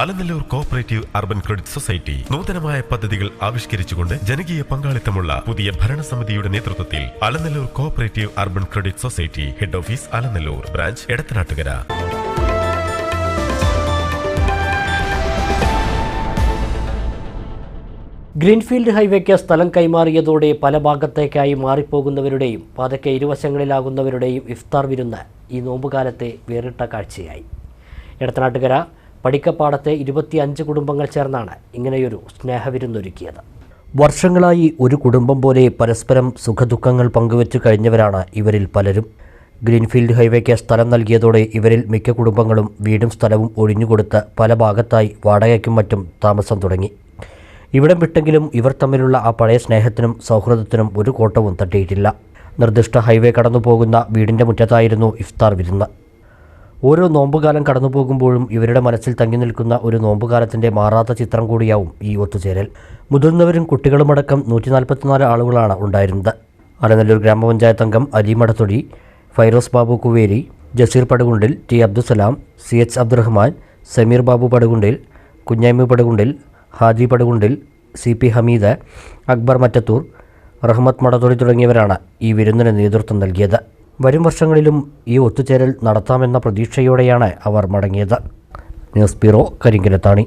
Alanallur cooperative urban credit society നൂതനമായ പദ്ധതികൾ ആവിഷ്കരിച്ചുകൊണ്ട് ജനകീയ പങ്കാളിത്തമുള്ള പുതിയ ഭരണസമിതിയുടെ നേതൃത്വത്തിൽ Alanallur cooperative urban credit society head office Alanallur branch Edathanattukara. Greenfield ഹൈവേക്ക് സ്ഥലം കൈമാറിയതോടെ പല ഭാഗത്തേക്കായി മാറിപ്പോകുന്നവരുടെയും പാതയ്ക്ക് ഇരുവശങ്ങളിലാകുന്നവരുടെയും ഇഫ്താർ വിരുന്ന് ഈ നോമ്പുകാലത്തെ വേറിട്ട കാഴ്ചയായി. എടത്തനാട്ടുകര പടിക്കപ്പാടത്തെ ഇരുപത്തിയഞ്ച് കുടുംബങ്ങൾ ചേർന്നാണ് ഇങ്ങനെയൊരു സ്നേഹവിരുന്നൊരുക്കിയത്. വർഷങ്ങളായി ഒരു കുടുംബം പോലെ പരസ്പരം സുഖദുഃഖങ്ങൾ പങ്കുവച്ചു കഴിഞ്ഞവരാണ് ഇവരിൽ പലരും. ഗ്രീൻഫീൽഡ് ഹൈവേക്ക് സ്ഥലം നൽകിയതോടെ ഇവരിൽ മിക്ക കുടുംബങ്ങളും വീടും സ്ഥലവും ഒഴിഞ്ഞുകൊടുത്ത് പല ഭാഗത്തായി വാടകയ്ക്കും മറ്റും താമസം തുടങ്ങി. ഇവിടം വിട്ടെങ്കിലും ഇവർ തമ്മിലുള്ള ആ പഴയ സ്നേഹത്തിനും സൗഹൃദത്തിനും ഒരു കോട്ടവും തട്ടിയിട്ടില്ല. നിർദ്ദിഷ്ട ഹൈവേ കടന്നു പോകുന്ന വീടിന്റെ മുറ്റത്തായിരുന്നു ഇഫ്താർ വിരുന്ന്. ഓരോ നോമ്പുകാലം കടന്നു പോകുമ്പോഴും ഇവരുടെ മനസ്സിൽ തങ്ങി നിൽക്കുന്ന ഒരു നോമ്പുകാലത്തിന്റെ മാറാത്ത ചിത്രം കൂടിയാവും ഈ ഒത്തുചേരൽ. മുതിർന്നവരും കുട്ടികളുമടക്കം നൂറ്റി നാൽപ്പത്തിനാല് ആളുകളാണ് ഉണ്ടായിരുന്നത്. അലനല്ലൂർ ഗ്രാമപഞ്ചായത്ത് അംഗം Ali Madathodi Fairoz Babu Kuveri Jaseer Padukundil T Abdussalam C H Abdurahman Sameer Babu Padukundil Kunhami Padukundil Haji Padukundil C P Hameed Akbar Mattathur Rahmath Madathodi തുടങ്ങിയവരാണ് ഈ വിരുന്നിന് നേതൃത്വം നൽകിയത്. വരും വർഷങ്ങളിലും ഈ ഒത്തുചേരൽ നടത്താമെന്ന പ്രതീക്ഷയോടെയാണ് അവർ മടങ്ങിയത്. News bureau Karinkallathani.